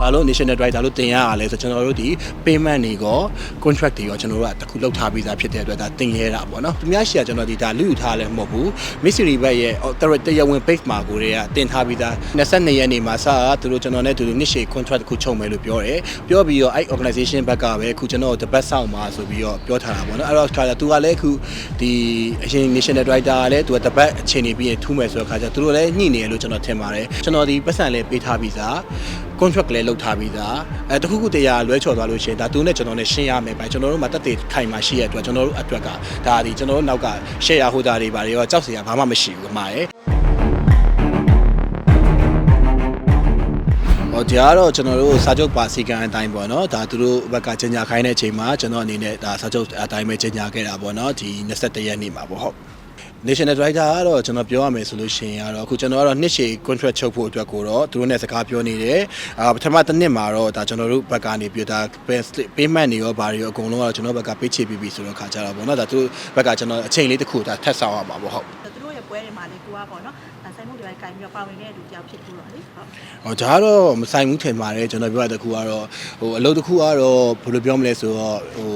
ဘာလို့ national director လို့တင်ရရလဲဆိုကျွန်တော်တို့ဒီ payment တွေကော contract တွေရောကျွန်တော်တို့ကတခုလောက်ထားပြီးသားဖြစ်တဲ့အတွက်ဒါတင်ရတာပေါ့နော်သူများရှိရကျွန်တော်ဒီဒါလူယူထားလဲမဟုတ်ဘူး mystery bag ရဲ့တရားဝင် page မှာကိုတွေကတင်ထားပြီးသား22ရက်နေ့မှာစသူတို့ကျွန်တော်နဲ့သူတို့နှစ်ရှည် contract တခုချုပ်မယ်လို့ပြောတယ်ပြောပြီးတော့အဲ့ organization ဘက်ကပဲအခုကျွန်တော်တပတ်ဆောင်မှာဆိုပြီးတော့ပြောထားတာပေါ့နော်အဲ့တော့ခါကျသူကလည်းအခုဒီအရင် national director ကလည်းသူကတပတ်အချိန်နေပြီးရင်ထူးမယ်ဆိုတော့ခါကျသူတို့လည်းညှိနေတယ်လို့ကျွန်တော်ထင်ပါတယ်ကျွန်တော်ဒီပတ်စံလည်းပေးထားပြီးသား contract လည်းလုပ်ထားပြီးသားအဲတခုခုတရားလွဲချော်သွားလို့ရှိရင်ဒါသူနဲ့ကျွန်တော်နဲ့ရှင်းရမယ်ပဲကျွန်တော်တို့မှာတက်တည်ခိုင်မှာရှိရတဲ့အတွက်ကျွန်တော်တို့အတွက်ကဒါဒီကျွန်တော်တို့နောက်က share ဟိုတာတွေဘာတွေရောကြောက်စရာဘာမှမရှိဘူးအမှားရယ်ဟောဒီကတော့ကျွန်တော်တို့စာချုပ်ပါစီကံအတိုင်းပေါ့နော်ဒါသူတို့ဘက်ကကြီးညာခိုင်းတဲ့အချိန်မှာကျွန်တော်အနေနဲ့ဒါစာချုပ်အတိုင်းပဲကြီးညာခဲ့တာပေါ့နော်ဒီ21ရက်နေ့မှာပေါ့ဟုတ် National Director ကတော့ကျွန်တော်ပြောရမယ်ဆိုလို့ရှိရင်ကတော့အခုကျွန်တော်ကတော့နှစ်ရှည် contract ချုပ်ဖို့အတွက်ကိုတော့သူတို့နဲ့စကားပြောနေတယ်အာပထမတစ်နှစ်မှာတော့ဒါကျွန်တော်တို့ဘက်ကနေပြီးတော့ဒါ payment တွေရောဘာတွေရောအကုန်လုံးကတော့ကျွန်တော်ဘက်ကပေးချေပြီးပြီဆိုတော့ခါကြတာပေါ့နော်ဒါသူတို့ဘက်ကကျွန်တော်အချိန်လေးတစ်ခုဒါထပ်ဆောင်ရမှာပေါ့ဟုတ်သူတို့ရဲ့ပွဲတွေမှာလည်းကိုကပေါ့နော်အဲဆိုင်မှုတွေပဲ ကင်ပြီးတော့ပါဝင်ခဲ့တဲ့လူတယောက်ဖြစ်ပြီးတော့လေဟုတ်ဟောဒါကတော့မဆိုင်ဘူးထင်ပါတယ်ကျွန်တော်ပြောရတဲ့ခုကတော့ဟိုအလုပ်တစ်ခုကတော့ဘယ်လိုပြောမလဲဆိုတော့ဟို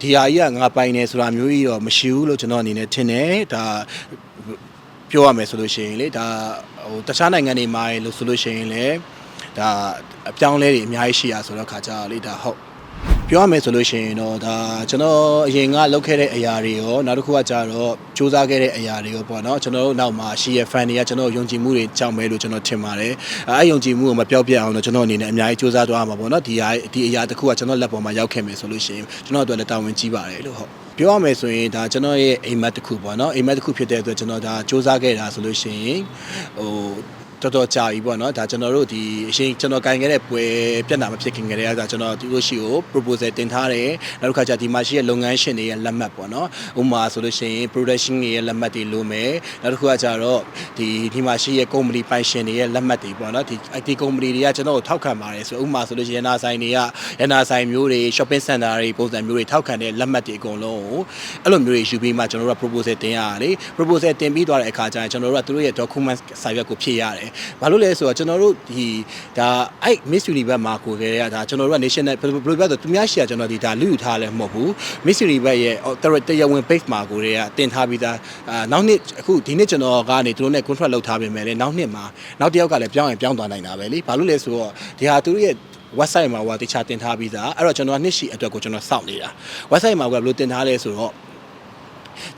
ဒီဟာကြီးကငါပိုင်နေဆိုတာမျိုးကြီးတော့မရှိဘူးလို့ကျွန်တော်အနေနဲ့ထင်တယ်ဒါပြောရမယ်ဆိုလို့ရှိရင်လေဒါဟိုတခြားနိုင်ငံတွေမှာလို့ဆိုလို့ရှိရင်လေဒါအပြောင်းလဲတွေအများကြီးရှိရဆိုတော့ခါကြတော့လေဒါဟုတ် ပြောရမယ်ဆိုလို့ရှိရင်တော့ဒါကျွန်တော်အရင်ကလုပ်ခဲ့တဲ့အရာတွေရောနောက်တစ်ခုကကြတော့စူးစမ်းခဲ့တဲ့အရာတွေရောပေါ့နော်ကျွန်တော်တို့နောက်မှာရှိရ fan တွေကကျွန်တော်ယုံကြည်မှုတွေကြောင့်ပဲလို့ကျွန်တော်ထင်ပါတယ်အဲအဲ့ယုံကြည်မှုကိုမပြောက်ပြတ်အောင်တော့ကျွန်တော်အနေနဲ့အများကြီးစူးစမ်းသွားမှာပေါ့နော်ဒီဟာဒီအရာတစ်ခုကကျွန်တော်လက်ပေါ်မှာရောက်ခဲ့မယ်ဆိုလို့ရှိရင်ကျွန်တော်အတွက်လည်းတာဝန်ကြီးပါတယ်လို့ဟုတ်ပြောရမယ်ဆိုရင်ဒါကျွန်တော်ရဲ့အိမ်မက်တစ်ခုပေါ့နော်အိမ်မက်တစ်ခုဖြစ်တဲ့အတွက်ကျွန်တော်ဒါစူးစမ်းခဲ့တာဆိုလို့ရှိရင်ဟို တော်တော်ကြာပြီပေါ့နော်ဒါကျွန်တော်တို့ဒီအရှင်ကျွန်တော်ကင်ခဲ့တဲ့ပွဲပြဿနာမဖြစ်ခင်ကတည်းကဒါကျွန်တော်သူတို့ရှိကို proposal တင်ထားတယ်နောက်တစ်ခါကျဒီမှာရှိတဲ့လုပ်ငန်းရှင်တွေရဲ့လက်မှတ်ပေါ့နော်ဥပမာဆိုလို့ရှိရင် production တွေရဲ့လက်မှတ်တွေလိုမယ်နောက်တစ်ခုကကျတော့ဒီဒီမှာရှိတဲ့ company ပိုင်ရှင်တွေရဲ့လက်မှတ်တွေပေါ့နော်ဒီ IT company တွေကကျွန်တော်ကိုထောက်ခံပါတယ်ဆိုဥပမာဆိုလို့ရှိရင်ရနာဆိုင်တွေကရနာဆိုင်မျိုးတွေ shopping center တွေပုံစံမျိုးတွေထောက်ခံတဲ့လက်မှတ်တွေအကုန်လုံးကိုအဲ့လိုမျိုးတွေယူပြီးမှကျွန်တော်တို့က proposal တင်ရတယ်လေ proposal တင်ပြီးသွားတဲ့အခါကျရင်ကျွန်တော်တို့ကသူတို့ရဲ့ document စာရွက်ကိုဖြည့်ရတယ်ဘာလို့လဲဆိုတော့ကျွန်တော်တို့ဒီဒါအဲ့ Miss Universe မှာကိုခဲ့ရတာကျွန်တော်တို့က national ဘယ်လိုပြောဆိုသူများရှိရကျွန်တော်ဒီဒါလူယူထားလဲမဟုတ်ဘူး Miss Universe ရဲ့တရားဝင် page မှာကိုတွေကတင်ထားပြီးသားအာနောက်နှစ်အခုဒီနှစ်ကျွန်တော်ကနေသူတို့နဲ့ contract လုပ်ထားပြင်မဲ့လေနောက်နှစ်မှာနောက်တစ်ယောက်ကလည်းပြောင်းရင်ပြောင်းသွားနိုင်တာပဲလေဘာလို့လဲဆိုတော့ဒီဟာသူတို့ရဲ့ website မှာဟိုတခြားတင်ထားပြီးသားအဲ့တော့ကျွန်တော်ကနှစ်ရှိအတွက်ကိုကျွန်တော်စောင့်နေတာ website မှာကဘယ်လိုတင်ထားလဲဆိုတော့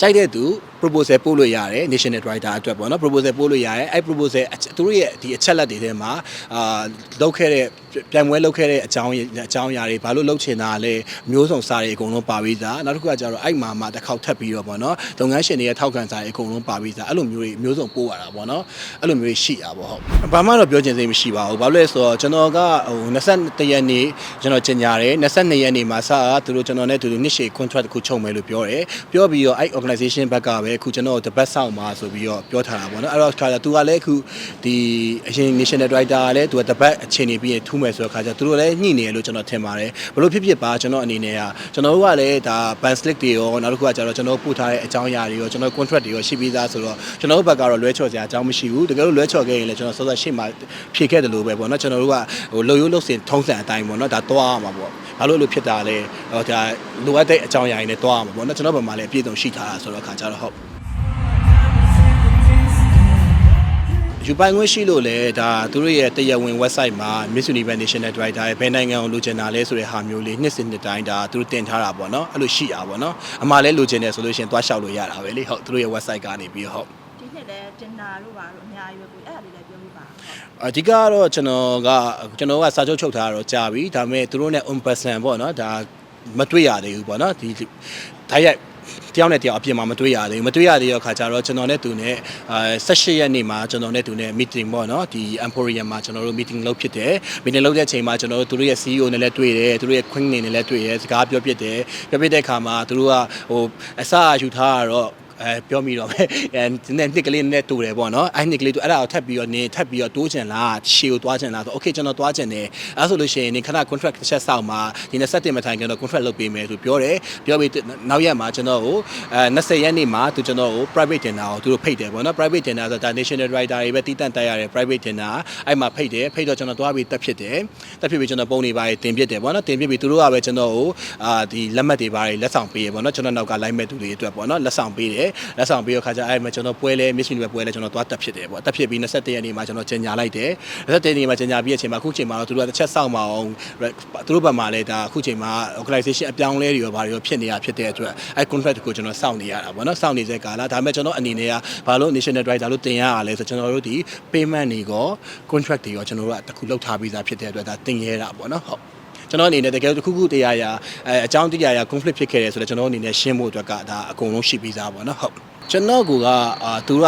ကြိုက်တဲ့သူ proposal ပို့လို့ရတယ် national writer အတွက်ပေါ့နော် proposal ပို့လို့ရတယ်အဲ့ proposal အချက်သူတို့ရဲ့ဒီအချက်လက်တွေထဲမှာအာလောက်ခဲ့တဲ့ပြန်ပွဲလောက်ခဲ့တဲ့အကြောင်းအကြောင်းအရာတွေဘာလို့လောက်ချင်တာလဲမျိုးစုံစာတွေအကုန်လုံးပါပြီးသားနောက်တစ်ခုကကျတော့အဲ့မှာမှတစ်ခေါက်ထပ်ပြီးတော့ပေါ့နော်လုပ်ငန်းရှင်တွေရဲ့ထောက်ခံစာတွေအကုန်လုံးပါပြီးသားအဲ့လိုမျိုးတွေမျိုးစုံပို့ရတာပေါ့နော်အဲ့လိုမျိုးတွေရှိတာပေါ့ဟုတ်ဘာမှတော့ပြောချင်စိတ်မရှိပါဘူးဘာလို့လဲဆိုတော့ကျွန်တော်ကဟို21ရက်နေ့ကျွန်တော်ကျင်ညာတယ်22ရက်နေ့မှာစသူတို့ကျွန်တော်နဲ့သူတို့နှစ်ရှည် contract တခုချုပ်မယ်လို့ပြောတယ်ပြောပြီးတော့အဲ့ organization ဘက်ကပဲအခုကျွန်တော်တပတ်ဆောင်မှာဆိုပြီးတော့ပြောထားတာပေါ့နော်အဲ့တော့ခါကျသူကလည်းအခုဒီအရင် national director ကလည်းသူကတပတ်အချိန်နေပြီးရင်ထူးမယ်ဆိုတော့ခါကျသူတို့လည်းညှိနေတယ်လို့ကျွန်တော်ထင်ပါတယ်ဘလို့ဖြစ်ဖြစ်ပါကျွန်တော်အနေနဲ့ကကျွန်တော်တို့ကလည်းဒါ ban slip တွေရောနောက်တစ်ခုကကျတော့ကျွန်တော်ပို့ထားတဲ့အကြောင်းအရာတွေရောကျွန်တော် contract တွေရောရှိပြီးသားဆိုတော့ကျွန်တော်တို့ဘက်ကတော့လွဲချော်စရာအကြောင်းမရှိဘူးတကယ်လို့လွဲချော်ခဲ့ရင်လည်းကျွန်တော်စောစောရှေ့မှာဖြေခဲ့တယ်လို့ပဲပေါ့နော်ကျွန်တော်တို့ကဟိုလုံရိုးလုံစင်ထုံးစံအတိုင်းပေါ့နော်ဒါသွားရမှာပေါ့ ဘာလို့လို့ဖြစ်တာလဲဟောဒါလိုအပ်တဲ့အကြောင်းအရာတွေနဲ့သွားရမှာပေါ့နော်ကျွန်တော်ဘက်မှာလည်းအပြည့်အစုံရှိထားတာဆိုတော့ခါကျတော့ဟုတ်ယူပိုင်ခွင့်ရှိလို့လဲဒါသူတို့ရဲ့တရားဝင် website မှာ Miss Universe National Director ရဲ့ဘယ်နိုင်ငံကိုလိုချင်တာလဲဆိုတဲ့ဟာမျိုးလေးနှစ်စဉ်နှစ်တိုင်းဒါသူတို့တင်ထားတာပေါ့နော်အဲ့လိုရှိတာပေါ့နော်အမှလည်းလိုချင်တယ်ဆိုလို့ရှိရင်သွားလျှောက်လို့ရတာပဲလေဟုတ်သူတို့ရဲ့ website ကနေပြီးဟုတ် ဒီနှစ်လည်းတင်နာတို့ပါတော့အများကြီးပဲကိုအဲ့ဒါလေးလည်းပြောပြပါအဓိကကတော့ကျွန်တော်ကကျွန်တော်ကစာချုပ်ချုပ်ထားတာတော့ကြာပြီဒါပေမဲ့သူတို့နဲ့ on person ပေါ့နော်ဒါမတွေ့ရသေးဘူးပေါ့နော်ဒီတိုက်ရိုက်တယောက်နဲ့တယောက်အပြင်မှာမတွေ့ရသေးဘူးမတွေ့ရသေးတဲ့အခါကျတော့ကျွန်တော်နဲ့သူနဲ့အဲ18ရက်နေ့မှာကျွန်တော်နဲ့သူနဲ့ meeting ပေါ့နော်ဒီ Emporium မှာကျွန်တော်တို့ meeting လုပ်ဖြစ်တယ် meeting လုပ်တဲ့အချိန်မှာကျွန်တော်တို့သူတို့ရဲ့ CEO နဲ့လည်းတွေ့တယ်သူတို့ရဲ့ Queen နေနဲ့လည်းတွေ့တယ်စကားပြောဖြစ်တယ်ပြောဖြစ်တဲ့အခါမှာသူတို့ကဟိုအစအယူထားတာတော့ အဲပြောမိတော့ပဲအဲနည်းနှစ်ကလေးနဲ့တူတယ်ပေါ့နော်အဲ့နှစ်ကလေးတူအဲ့ဒါကိုထပ်ပြီးတော့နင်ထပ်ပြီးတော့တိုးချင်လားရှေကိုတွားချင်လားဆိုโอเคကျွန်တော်တွားချင်တယ်အဲ့ဆိုလို့ရှိရင်နင်ခဏ contract တစ်ချက်စောင့်မှာဒီ27တင်မထိုင်ခင်တော့ contract လုပ်ပေးမယ်ဆိုပြောတယ်ပြောပြီးနောက်ရက်မှာကျွန်တော်ကိုအဲ20ရက်နေ့မှာသူကျွန်တော်ကို private dinner ကိုသူတို့ဖိတ်တယ်ပေါ့နော် private dinner ဆိုတာ national writer တွေပဲတီးတန့်တက်ရတဲ့ private dinner အဲ့မှာဖိတ်တယ်ဖိတ်တော့ကျွန်တော်တွားပြီးတက်ဖြစ်တယ်တက်ဖြစ်ပြီးကျွန်တော်ပုံနေပါတင်ပြတယ်ပေါ့နော်တင်ပြပြီးသူတို့ကပဲကျွန်တော်ကိုအာဒီလက်မှတ်တွေပါလက်ဆောင်ပေးရပေါ့နော်ကျွန်တော်နောက်က line မဲ့သူတွေအတွက်ပေါ့နော်လက်ဆောင်ပေးတယ် ်လက်ဆောင်ပေးရခါကျအဲ့မှာကျွန်တော်ပွဲလဲ miss universe ပွဲလဲကျွန်တော်တွားတက်ဖြစ်တယ်ပေါ့တက်ဖြစ်ပြီး21ရက်နေ့မှာကျွန်တော်ကျင်ညာလိုက်တယ်21ရက်နေ့မှာကျင်ညာပြီးတဲ့အချိန်မှာအခုချိန်မှာတော့သူတို့ကတစ်ချက်စောင့်မအောင်သူတို့ဘက်မှာလဲဒါအခုချိန်မှာ organization အပြောင်းလဲတွေရောဘာတွေရောဖြစ်နေတာဖြစ်တဲ့အတွက်အဲ့ contract ကိုကျွန်တော်စောင့်နေရတာပေါ့နော်စောင့်နေတဲ့ကာလဒါပေမဲ့ကျွန်တော်အနေနဲ့ကဘာလို့ national driver လို့တင်ရရလဲဆိုကျွန်တော်တို့ဒီ payment တွေရော contract တွေရောကျွန်တော်တို့ကတခုလောက်ထားပြီးသားဖြစ်တဲ့အတွက်ဒါတင်ရတာပေါ့နော်ဟုတ် ကျွန်တော်အနေနဲ့တကယ်တစ်ခုခုတရားရာအဲအကြောင်းတရားရာ conflict ဖြစ်ခဲ့တယ်ဆိုတော့ကျွန်တော်အနေနဲ့ရှင်းဖို့အတွက်ကဒါအကုန်လုံးရှိပြီးသားပေါ့နော်ဟုတ်ကျွန်တော်ကအာသူက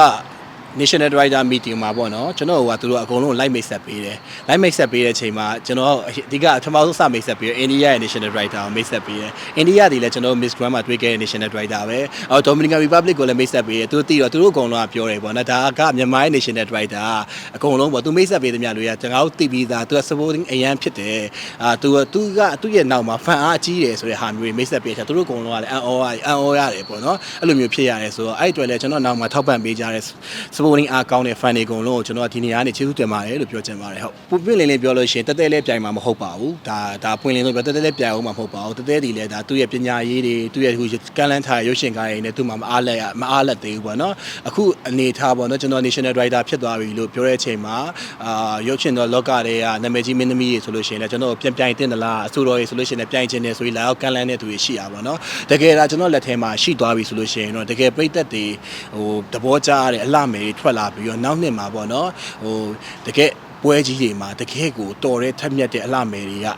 national driver meeting မှာပေါ့နော်ကျွန်တော်ကသူတို့အကုန်လုံး live mix set ပေးတယ် live mix set ပေးတဲ့အချိန်မှာကျွန်တော်အဓိကပထမဆုံးစ mix set ပေးတယ် India ရဲ့ national driver ကို mix set ပေးတယ် India ဒီလည်းကျွန်တော် Miss Grand မှာတွေ့ခဲ့တဲ့ national driver ပဲအော် Dominican Republic ကိုလည်း mix set ပေးတယ်သူတို့သိတော့သူတို့အကုန်လုံးကပြောတယ်ပေါ့နော်ဒါကမြန်မာရဲ့ national driver အကုန်လုံးပေါ့သူ mix set ပေးသမျှတွေကကျွန်တော်တို့သိပြီးသားသူက supporting အရန်ဖြစ်တယ်အာသူကသူကသူ့ရဲ့နောက်မှာ fan အားအကြီးတယ်ဆိုတဲ့ဟာမျိုးတွေ mix set ပေးတယ်သူတို့အကုန်လုံးကလည်းအန်အောရအန်အောရတယ်ပေါ့နော်အဲ့လိုမျိုးဖြစ်ရတယ်ဆိုတော့အဲ့အတွက်လည်းကျွန်တော်နောက်မှာထောက်ပံ့ပေးကြတဲ့ supporting အားကောင်းတဲ့ fan တွေအကုန်လုံးကိုကျွန်တော်ဒီနေရာကနေကျေးဇူးတင်ပါတယ်လို့ပြောချင်ပါတယ်ဟုတ်ပူပြင်းလင်းလင်းပြောလို့ရှိရင်တက်တဲလေးပြိုင်မှာမဟုတ်ပါဘူးဒါဒါပွင့်လင်းလို့ပြောတက်တဲလေးပြိုင်အောင်မှာမဟုတ်ပါဘူးတက်တဲဒီလည်းဒါသူ့ရဲ့ပညာရေးတွေသူ့ရဲ့ဟိုကန့်လန့်ထားရုပ်ရှင်ကားတွေနဲ့သူ့မှာမအားလက်ရမအားလက်သေးဘူးပေါ့နော်အခုအနေထားပေါ့နော်ကျွန်တော် national writer ဖြစ်သွားပြီလို့ပြောတဲ့အချိန်မှာအာရုပ်ရှင်တော့လောကတွေကနာမည်ကြီးမင်းသမီးတွေဆိုလို့ရှိရင်လည်းကျွန်တော်ပြန်ပြိုင်တင်သလားအဆိုတော်တွေဆိုလို့ရှိရင်လည်းပြိုင်ချင်တယ်ဆိုပြီးလာရောက်ကန့်လန့်တဲ့သူတွေရှိတာပေါ့နော်တကယ်ဒါကျွန်တော်လက်ထဲမှာရှိသွားပြီဆိုလို့ရှိရင်တော့တကယ်ပြိသက်တွေဟိုသဘောကျရတဲ့အလှမယ်တွေထွက်လာပြီးတော့နောက်နှစ်မှာပေါ့နော်ဟိုတကယ်ပွဲကြီးတွေမှာတကယ်ကိုတော်တဲ့ထက်မြက်တဲ့အလှမယ်တွေက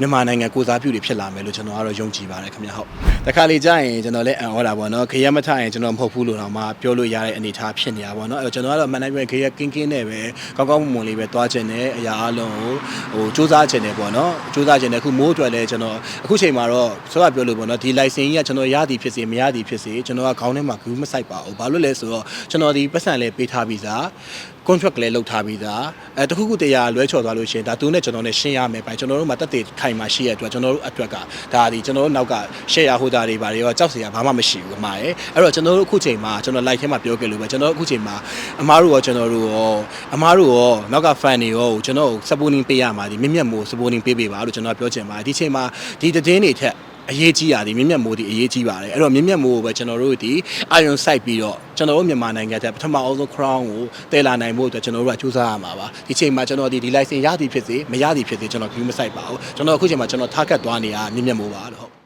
မြန်မာနိုင်ငံကိုစားပြုတွေဖြစ်လာမယ်လို့ကျွန်တော်ကတော့ယုံကြည်ပါတယ်ခင်ဗျဟုတ်တခါလေကြာရင်ကျွန်တော်လည်းအံ့ဩတာပေါ့နော်ခရမထရင်ကျွန်တော်မဟုတ်ဘူးလို့တော့မှပြောလို့ရတဲ့အနေအထားဖြစ်နေတာပေါ့နော်အဲ့တော့ကျွန်တော်ကတော့မန်နေဂျမန့်ခရကင်းကင်းနဲ့ပဲကောင်းကောင်းမွန်မွန်လေးပဲသွားချင်တယ်အရာအလုံးကိုဟိုစူးစမ်းချင်တယ်ပေါ့နော်စူးစမ်းချင်တယ်အခုမိုးအတွက်လည်းကျွန်တော်အခုချိန်မှာတော့ဆိုတော့ပြောလို့ပေါ့နော်ဒီ license ကြီးကကျွန်တော်ရသည်ဖြစ်စေမရသည်ဖြစ်စေကျွန်တော်ကခေါင်းထဲမှာဂူးမဆိုင်ပါဘူးဘာလို့လဲဆိုတော့ကျွန်တော်ဒီပတ်စံလေးပေးထားပြီးသား contract လည်းလုပ်ထားပြီးသားအဲတခုခုတရားလွဲချော်သွားလို့ရှိရင်ဒါသူနဲ့ကျွန်တော်နဲ့ရှင်းရမယ်ပိုင်းကျွန်တော်တို့မှာတက်တည်ခိုင်မှာရှိရတဲ့အတွက်ကျွန်တော်တို့အတွက်ကဒါဒီကျွန်တော်တို့နောက်က share ဟိုတာတွေဘာတွေရောကြောက်စရာဘာမှမရှိဘူးအမှားရဲ့အဲ့တော့ကျွန်တော်တို့အခုချိန်မှာကျွန်တော် like ထဲမှာပြောခဲ့လို့ပဲကျွန်တော်တို့အခုချိန်မှာအမားတို့ရောကျွန်တော်တို့ရောအမားတို့ရောနောက်က fan တွေရောကျွန်တော်တို့ supporting ပေးရမှာဒီမြင့်မြတ်မို့ supporting ပေးပေးပါလို့ကျွန်တော်ပြောချင်ပါတယ်ဒီချိန်မှာဒီသတင်းတွေထက် အရေးကြီးတာဒီမြင့်မြတ်မိုးဒီအရေးကြီးပါတယ်အဲ့တော့မြင့်မြတ်မိုးကိုပဲကျွန်တော်တို့ဒီအာယုံစိုက်ပြီးတော့ကျွန်တော်တို့မြန်မာနိုင်ငံကပထမအောင်ဆုံး crown ကိုတည်လာနိုင်ဖို့အတွက်ကျွန်တော်တို့ကစူးစမ်းရမှာပါဒီချိန်မှာကျွန်တော်ဒီဒီ license ရသည်ဖြစ်စေမရသည်ဖြစ်စေကျွန်တော် view မစိုက်ပါဘူးကျွန်တော်အခုချိန်မှာကျွန်တော် target သွားနေတာမြင့်မြတ်မိုးပါလို့ဟုတ်